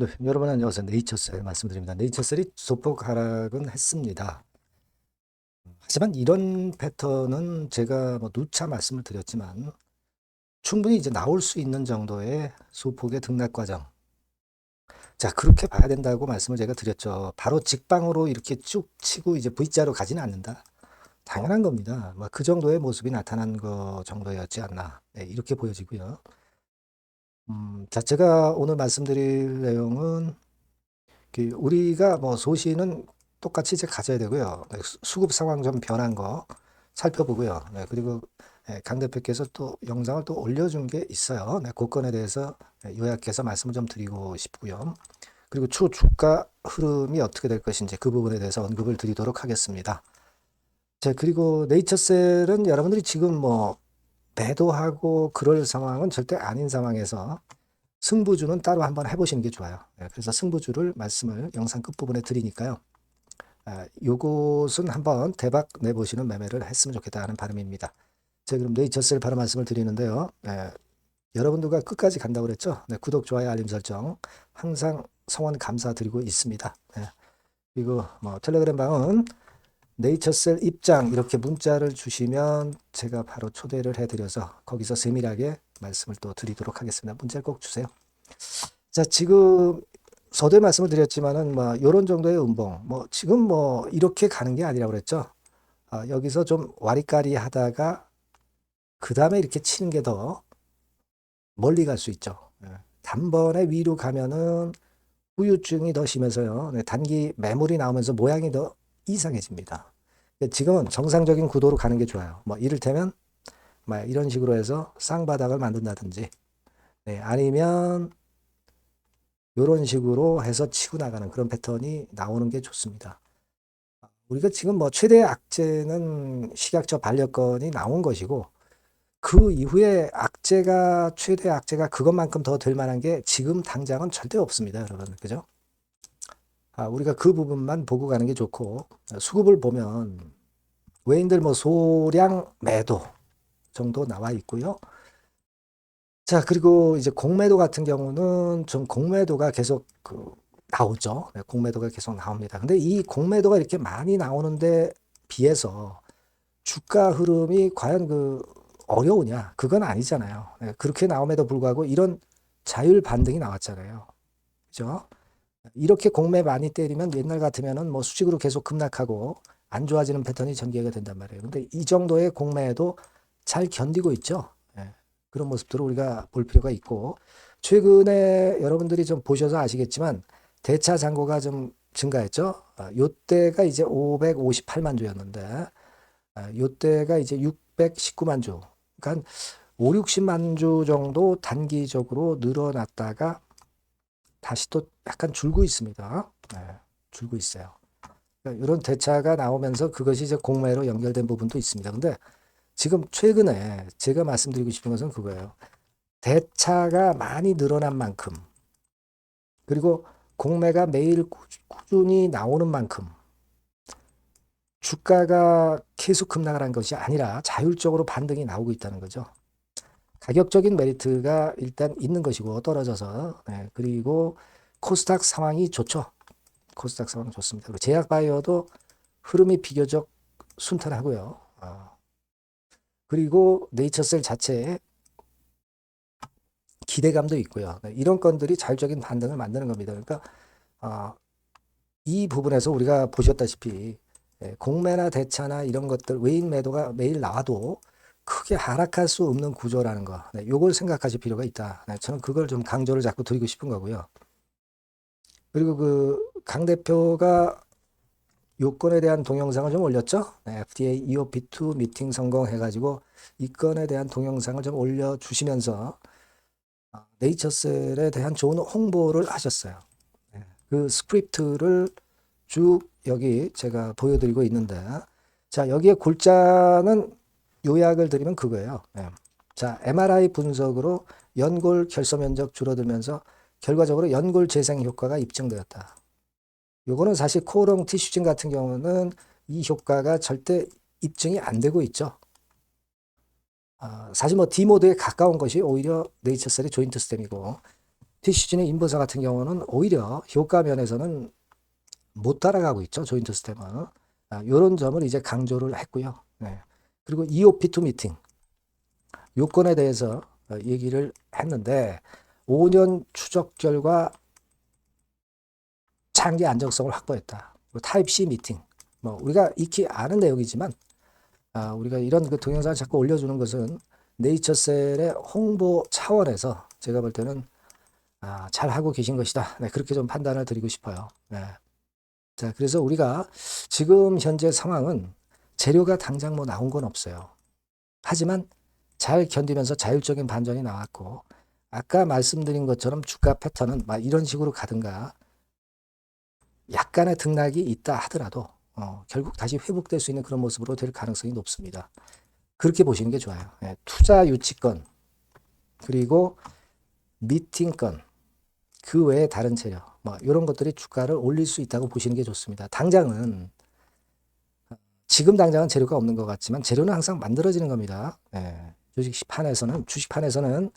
네, 여러분 안녕하세요. 네이처셀 말씀드립니다. 네이처셀이 소폭 하락은 했습니다. 하지만 이런 패턴은 제가 뭐 누차 말씀을 드렸지만 충분히 이제 나올 수 있는 정도의 소폭의 등락 과정. 자, 그렇게 봐야 된다고 말씀을 제가 드렸죠. 바로 직방으로 이렇게 쭉 치고 이제 V자로 가지는 않는다. 당연한 겁니다. 뭐 그 정도의 모습이 나타난 거 정도였지 않나. 네, 이렇게 보여지고요. 음, 자, 제가 오늘 말씀드릴 내용은 그 우리가 뭐 소시는 똑같이 이제 가져야 되고요. 네, 수- 수급 상황 좀 변한 거 살펴보고요. 네, 그리고 예, 강 대표께서 또 영상을 또 올려준 게 있어요. 네, 그 건에 대해서 예, 요약해서 말씀을 좀 드리고 싶고요. 그리고 추 주가 흐름이 어떻게 될 것인지 그 부분에 대해서 언급을 드리도록 하겠습니다. 자, 그리고 네이처셀은 여러분들이 지금 뭐 매도하고 그럴 상황은 절대 아닌 상황에서 승부주는 따로 한번 해보시는 게 좋아요. 예, 그래서 승부주를 말씀을 영상 끝부분에 드리니까요. 아, 요것은 한번 대박 내보시는 매매를 했으면 좋겠다는 바람입니다. 제가 그럼 네이처셀 바로 말씀을 드리는데요. 예, 여러분들과 끝까지 간다고 그랬죠? 네, 구독, 좋아요, 알림 설정 항상 성원 감사드리고 있습니다. 예, 그리고 뭐 텔레그램 방은 네이처셀 입장 이렇게 문자를 주시면 제가 바로 초대를 해드려서 거기서 세밀하게 말씀을 또 드리도록 하겠습니다. 문자 꼭 주세요. 자, 지금 서두에 말씀을 드렸지만은 뭐 이런 정도의 음봉, 뭐 지금 뭐 이렇게 가는 게 아니라고 그랬죠. 아, 여기서 좀 와리까리 하다가 그 다음에 이렇게 치는 게 더 멀리 갈 수 있죠. 예. 단번에 위로 가면은 후유증이 더 심해서요. 네, 단기 매물이 나오면서 모양이 더 이상해집니다. 지금은 정상적인 구도로 가는 게 좋아요. 뭐 이를테면 뭐 이런 식으로 해서 쌍바닥을 만든다든지 네, 아니면 이런 식으로 해서 치고 나가는 그런 패턴이 나오는 게 좋습니다. 우리가 지금 뭐 최대 악재는 식약처 반려건이 나온 것이고 그 이후에 악재가 최대 악재가 그것만큼 더 될 만한 게 지금 당장은 절대 없습니다, 여러분. 그죠? 아, 우리가 그 부분만 보고 가는 게 좋고 수급을 보면 외인들 뭐 소량 매도 정도 나와 있고요. 자, 그리고 이제 공매도 같은 경우는 좀 공매도가 계속 그 나오죠. 네, 공매도가 계속 나옵니다. 근데 이 공매도가 이렇게 많이 나오는데 비해서 주가 흐름이 과연 그 어려우냐? 그건 아니잖아요. 네, 그렇게 나옴에도 불구하고 이런 자율 반등이 나왔잖아요. 그죠? 이렇게 공매 많이 때리면 옛날 같으면은 뭐 수직으로 계속 급락하고 안 좋아지는 패턴이 전개가 된단 말이에요. 근데 이 정도의 공매도 잘 견디고 있죠. 예, 그런 모습들을 우리가 볼 필요가 있고 최근에 여러분들이 좀 보셔서 아시겠지만 대차 잔고가 좀 증가했죠. 아, 요때가 이제 558만 주였는데 아, 요때가 이제 619만 주. 그러니까 5, 60만 주 정도 단기적으로 늘어났다가 다시 또 약간 줄고 있습니다. 네, 줄고 있어요. 그러니까 이런 대차가 나오면서 그것이 이제 공매로 연결된 부분도 있습니다. 근데 지금 최근에 제가 말씀드리고 싶은 것은 그거예요. 대차가 많이 늘어난 만큼 그리고 공매가 매일 꾸- 꾸준히 나오는 만큼 주가가 계속 급락을 한 것이 아니라 자율적으로 반등이 나오고 있다는 거죠. 가격적인 메리트가 일단 있는 것이고 떨어져서 네, 그리고 코스닥 상황이 좋죠. 코스닥 상황 좋습니다. 그리고 제약 바이오도 흐름이 비교적 순탄하고요. 어, 그리고 네이처셀 자체에 기대감도 있고요. 네, 이런 건들이 자율적인 반등을 만드는 겁니다. 그러니까 어, 이 부분에서 우리가 보셨다시피 예, 공매나 대차나 이런 것들 외인 매도가 매일 나와도 크게 하락할 수 없는 구조라는 거. 네, 요걸 생각하실 필요가 있다. 네, 저는 그걸 좀 강조를 자꾸 드리고 싶은 거고요. 그리고 그 강 대표가 요건에 대한 동영상을 좀 올렸죠. 네, FDA EOP2 미팅 성공해가지고 이 건에 대한 동영상을 좀 올려주시면서 아, 네이처셀에 대한 좋은 홍보를 하셨어요. 네, 그 스크립트를 쭉 여기 제가 보여드리고 있는데 자 여기에 골자는 요약을 드리면 그거예요. 예. 자 MRI 분석으로 연골 결석 면적 줄어들면서 결과적으로 연골 재생 효과가 입증되었다. 요거는 사실 코롱 티슈진 같은 경우는 이 효과가 절대 입증이 안 되고 있죠. 아, 사실 뭐 D모드에 가까운 것이 오히려 네이처셀의 조인트 스템이고 TCG는 인버사 같은 경우는 오히려 효과 면에서는 못 따라가고 있죠. 조인트 스템은. 아, 요런 점을 이제 강조를 했고요. 네. 그리고 EOP2 미팅. 요건에 대해서 어, 얘기를 했는데 5년 추적 결과 장기 안정성을 확보했다. 타입 C 미팅. 뭐 우리가 익히 아는 내용이지만 아, 우리가 이런 그 동영상을 자꾸 올려주는 것은 네이처셀의 홍보 차원에서 제가 볼 때는 아, 잘 하고 계신 것이다. 네, 그렇게 좀 판단을 드리고 싶어요. 네. 자, 그래서 우리가 지금 현재 상황은 재료가 당장 뭐 나온 건 없어요. 하지만 잘 견디면서 자율적인 반전이 나왔고 아까 말씀드린 것처럼 주가 패턴은 막 이런 식으로 가든가 약간의 등락이 있다 하더라도 어, 결국 다시 회복될 수 있는 그런 모습으로 될 가능성이 높습니다. 그렇게 보시는 게 좋아요. 예, 투자 유치권 그리고 미팅권 그 외에 다른 재료 뭐 이런 것들이 주가를 올릴 수 있다고 보시는 게 좋습니다. 당장은 지금 당장은 재료가 없는 것 같지만 재료는 항상 만들어지는 겁니다. 예, 주식판에서는 주식판에서는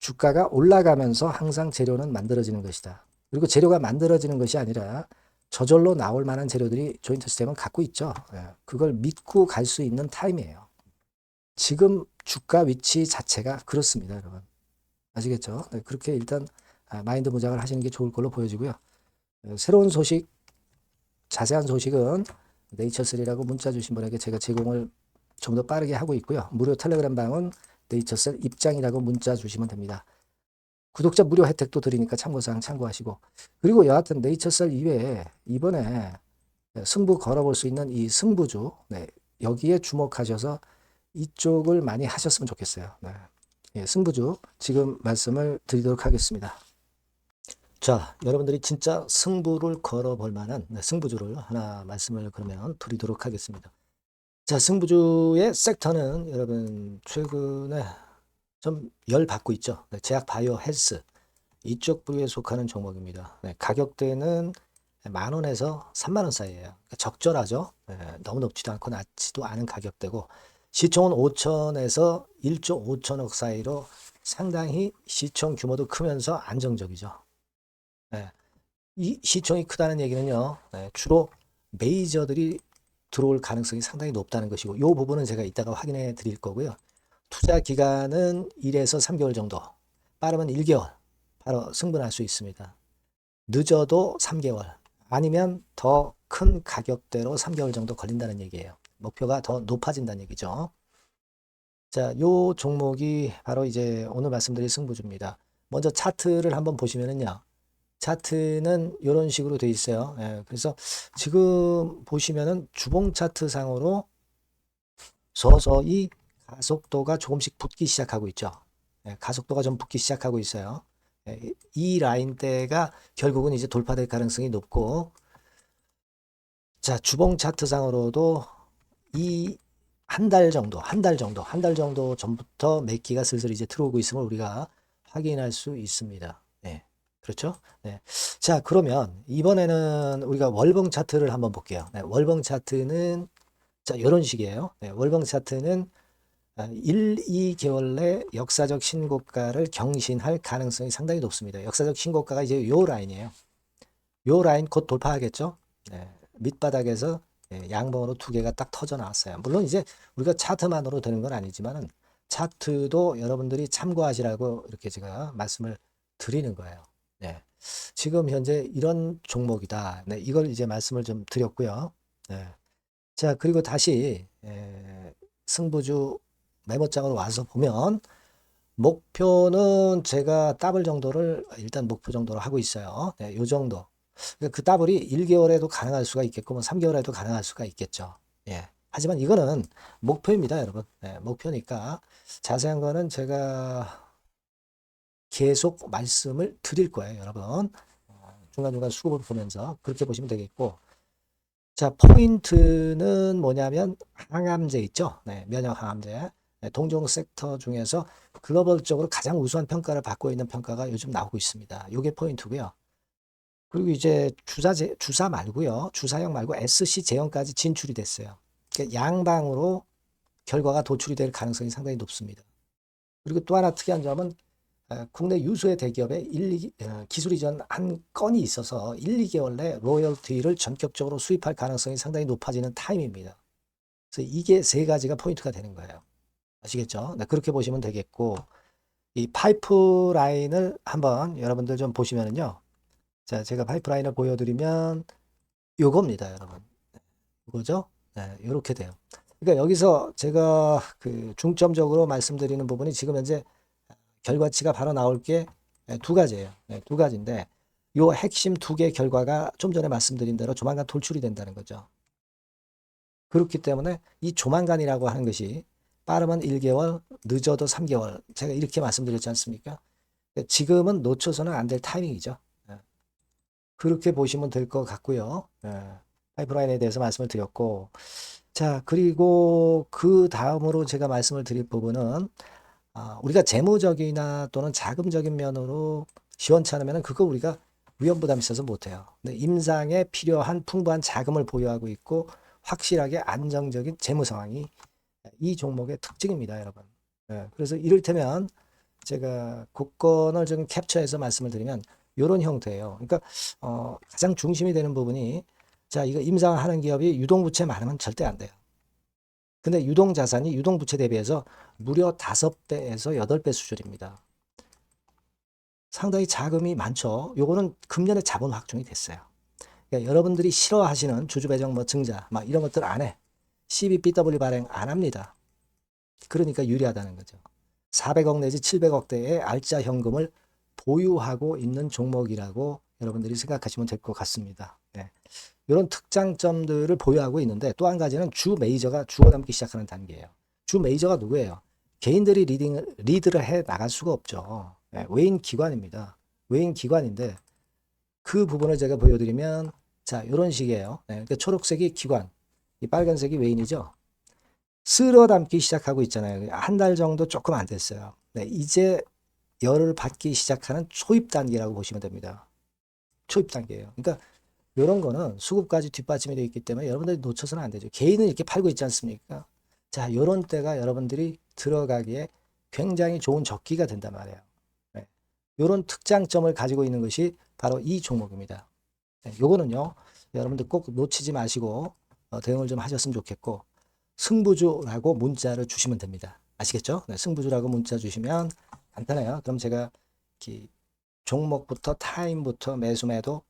주가가 올라가면서 항상 재료는 만들어지는 것이다. 그리고 재료가 만들어지는 것이 아니라 저절로 나올 만한 재료들이 조인트 시스템은 갖고 있죠. 예, 그걸 믿고 갈 수 있는 타임이에요. 지금 주가 위치 자체가 그렇습니다, 여러분. 아시겠죠? 네, 그렇게 일단 아, 마인드 무장을 하시는 게 좋을 걸로 보여지고요. 예, 새로운 소식, 자세한 소식은 네이처셀이라고 문자 주신 분에게 제가 제공을 좀 더 빠르게 하고 있고요. 무료 텔레그램 방은 네이처셀 입장이라고 문자 주시면 됩니다. 구독자 무료 혜택도 드리니까 참고사항 참고하시고 그리고 여하튼 네이처셀 이외에 이번에 승부 걸어볼 수 있는 이 승부주 네, 여기에 주목하셔서 이쪽을 많이 하셨으면 좋겠어요. 네. 예, 승부주 지금 말씀을 드리도록 하겠습니다. 자, 여러분들이 진짜 승부를 걸어볼 만한 네, 승부주를 하나 말씀을 그러면 드리도록 하겠습니다. 자, 승부주의 섹터는 여러분 최근에 좀 열 받고 있죠. 네, 제약 바이오 헬스 이쪽 부류에 속하는 종목입니다. 네, 가격대는 만 원에서 3만 원 사이에요. 그러니까 적절하죠. 네, 너무 높지도 않고 낮지도 않은 가격대고 시총은 5천에서 1조 5천억 사이로 상당히 시총 규모도 크면서 안정적이죠. 네, 이 시총이 크다는 얘기는요. 네, 주로 메이저들이 들어올 가능성이 상당히 높다는 것이고 이 부분은 제가 이따가 확인해 드릴 거고요. 투자 기간은 1에서 3개월 정도, 빠르면 1개월 바로 승분할 수 있습니다. 늦어도 3개월, 아니면 더 큰 가격대로 3개월 정도 걸린다는 얘기예요. 목표가 더 높아진다는 얘기죠. 자, 요 종목이 바로 이제 오늘 말씀드릴 승부주입니다. 먼저 차트를 한번 보시면은요. 차트는 이런 식으로 돼 있어요. 예, 그래서 지금 보시면은 주봉 차트 상으로 서서히 가속도가 조금씩 붙기 시작하고 있죠. 예, 가속도가 좀 붙기 시작하고 있어요. 예, 이 라인대가 결국은 이제 돌파될 가능성이 높고 자 주봉 차트 상으로도 이 한 달 정도, 한 달 정도, 한 달 정도 전부터 매기가 슬슬 이제 들어오고 있음을 우리가 확인할 수 있습니다. 네, 그렇죠? 네. 자, 그러면 이번에는 우리가 월봉 차트를 한번 볼게요. 네, 월봉 차트는 자, 이런 식이에요. 네, 월봉 차트는 1, 2개월 내 역사적 신고가를 경신할 가능성이 상당히 높습니다. 역사적 신고가가 이제 요 라인이에요. 요 라인 곧 돌파하겠죠? 네, 밑바닥에서 예, 양봉으로 두 개가 딱 터져 나왔어요. 물론 이제 우리가 차트만으로 되는 건 아니지만은 차트도 여러분들이 참고하시라고 이렇게 제가 말씀을 드리는 거예요. 네. 지금 현재 이런 종목이다. 네, 이걸 이제 말씀을 좀 드렸고요. 네. 자, 그리고 다시 에, 승부주 메모장으로 와서 보면 목표는 제가 더블 정도를 일단 목표 정도로 하고 있어요. 네, 요 정도. 그러니까 그 더블이 1개월에도 가능할 수가 있겠고 뭐 3개월에도 가능할 수가 있겠죠. 예. 하지만 이거는 목표입니다, 여러분. 네, 목표니까 자세한 거는 제가 계속 말씀을 드릴 거예요, 여러분. 중간중간 수급을 보면서 그렇게 보시면 되겠고. 자, 포인트는 뭐냐면 항암제 있죠? 네, 면역 항암제. 네, 동종 섹터 중에서 글로벌적으로 가장 우수한 평가를 받고 있는 평가가 요즘 나오고 있습니다. 이게 포인트고요. 그리고 이제 주사 제, 주사 말고요. 주사형 말고 SC 제형까지 진출이 됐어요. 그러니까 양방으로 결과가 도출이 될 가능성이 상당히 높습니다. 그리고 또 하나 특이한 점은 어, 국내 유수의 대기업에 1, 2, 어, 기술 이전 한 건이 있어서 1, 2개월 내 로열티를 전격적으로 수입할 가능성이 상당히 높아지는 타임입니다. 그래서 이게 세 가지가 포인트가 되는 거예요. 아시겠죠? 네, 그렇게 보시면 되겠고 이 파이프라인을 한번 여러분들 좀 보시면은요. 자, 제가 파이프라인을 보여드리면 요겁니다, 여러분. 이거죠? 네, 이렇게 돼요. 그러니까 여기서 제가 그 중점적으로 말씀드리는 부분이 지금 현재 결과치가 바로 나올 게 두 가지예요. 네, 두 가지인데 요 핵심 두개 결과가 좀 전에 말씀드린 대로 조만간 돌출이 된다는 거죠. 그렇기 때문에 이 조만간이라고 하는 것이 빠르면 1개월, 늦어도 3개월. 제가 이렇게 말씀드렸지 않습니까? 지금은 놓쳐서는 안 될 타이밍이죠. 예. 그렇게 보시면 될 것 같고요. 예. 파이프라인에 대해서 말씀을 드렸고, 자, 그리고 그 다음으로 제가 말씀을 드릴 부분은, 아, 우리가 재무적이나 또는 자금적인 면으로 시원치 않으면 그거 우리가 위험 부담이 있어서 못해요. 근데 임상에 필요한 풍부한 자금을 보유하고 있고, 확실하게 안정적인 재무 상황이 이 종목의 특징입니다, 여러분. 예, 그래서 이를테면 제가 국건을 좀 캡처해서 말씀을 드리면 이런 형태예요. 그러니까 어, 가장 중심이 되는 부분이 자 이거 임상하는 기업이 유동부채 많으면 절대 안 돼요. 근데 유동 자산이 유동 부채 대비해서 무려 5배에서 8배 수준입니다. 상당히 자금이 많죠. 요거는 금년에 자본 확정이 됐어요. 그러니까 여러분들이 싫어하시는 주주 배정 뭐 증자 막 이런 것들 안 해. CBBW 발행 안 합니다. 그러니까 유리하다는 거죠. 400억 내지 700억대의 알짜 현금을 보유하고 있는 종목이라고 여러분들이 생각하시면 될 것 같습니다. 네. 이런 특장점들을 보유하고 있는데 또 한 가지는 주 메이저가 죽어남기 시작하는 단계예요. 주 메이저가 누구예요? 개인들이 리딩, 리드를 해 나갈 수가 없죠. 네. 외인 기관입니다. 외인 기관인데 그 부분을 제가 보여드리면 자 이런 식이에요. 네. 그러니까 초록색이 기관, 이 빨간색이 외인이죠. 쓸어 담기 시작하고 있잖아요. 한 달 정도 조금 안 됐어요. 네, 이제 열을 받기 시작하는 초입 단계라고 보시면 됩니다. 초입 단계예요. 그러니까 이런 거는 수급까지 뒷받침이 되어 있기 때문에 여러분들이 놓쳐서는 안 되죠. 개인은 이렇게 팔고 있지 않습니까? 자, 이런 때가 여러분들이 들어가기에 굉장히 좋은 적기가 된단 말이에요. 네. 이런 특장점을 가지고 있는 것이 바로 이 종목입니다. 네, 요거는요, 여러분들 꼭 놓치지 마시고 어, 대응을 좀 하셨으면 좋겠고 승부주라고 문자를 주시면 됩니다. 아시겠죠? 네, 승부주라고 문자 주시면 간단해요. 그럼 제가 이렇게 종목부터 타임부터 매수 매도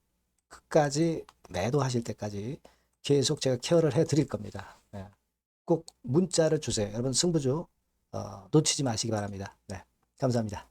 끝까지 매도하실 때까지 계속 제가 케어를 해 드릴 겁니다. 네. 꼭 문자를 주세요. 여러분 승부주 어, 놓치지 마시기 바랍니다. 네, 감사합니다.